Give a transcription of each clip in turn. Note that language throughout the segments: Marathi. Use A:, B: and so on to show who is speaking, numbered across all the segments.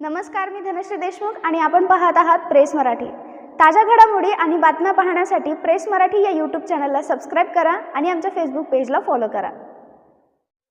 A: नमस्कार मी धनश्री देशमुख आणि आपण पाहत आहात प्रेस मराठी. ताज्या घडामोडी आणि बातम्या पाहण्यासाठी प्रेस मराठी या यूट्यूब चॅनलला सबस्क्राईब करा आणि आमच्या फेसबुक पेजला फॉलो करा.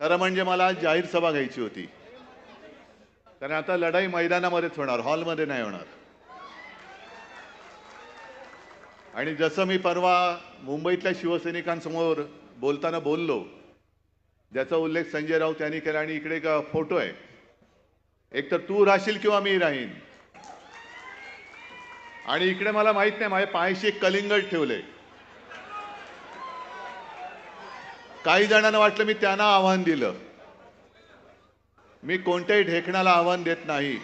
B: खरं म्हणजे मला जाहीर सभा घ्यायची होती. कारण आता लढाई मैदानामध्येच होणार हॉलमध्ये नाही होणार. आणि जसं मी परवा मुंबईतल्या शिवसैनिकांसमोर बोलताना बोललो ज्याचा उल्लेख संजय राऊत यांनी केला आणि इकडे एक फोटो आहे. एक तर तू राहशील किंवा मी राहीन. आणि इकडे मला माहीत नाही माझ्या पायशी एक कलिंगड ठेवले काही जणांना वाटलं मी त्यांना आव्हान दिलं. मी कोणत्याही ढेकणाला आव्हान देत नाही.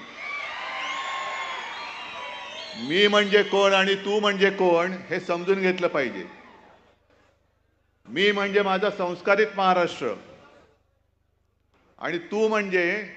B: मी म्हणजे कोण आणि तू म्हणजे कोण हे समजून घेतलं पाहिजे. मी म्हणजे माझा संस्कारित महाराष्ट्र. आणि तू म्हणजे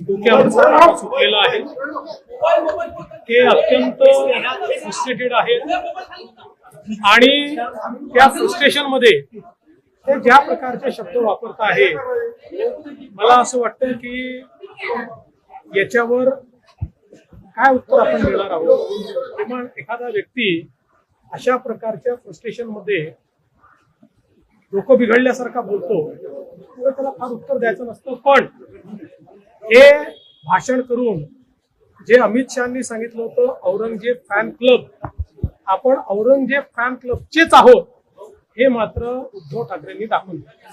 C: डोक्यावर ताप आहे. ते अत्यंत फ्रस्ट्रेटेड आहेत आणि त्या फ्रस्ट्रेशनमध्ये ते ज्या प्रकारचे शब्द वापरत आहे मला असं वाटतं की याच्यावर काय उत्तर आपण देणार आहोत? किंवा एखादा व्यक्ती अशा प्रकारच्या फ्रस्ट्रेशनमध्ये डोकं बिघडल्यासारखा बोलतो. तर त्याला फार उत्तर द्यायचं नसतं पण हे भाषण करून जे अमित शहानी सांगितलं होतं औरंगजेब फॅन क्लब आपण औरंगजेब फॅन क्लबचेच आहोत हे मात्र उद्धव ठाकरेंनी दाखवून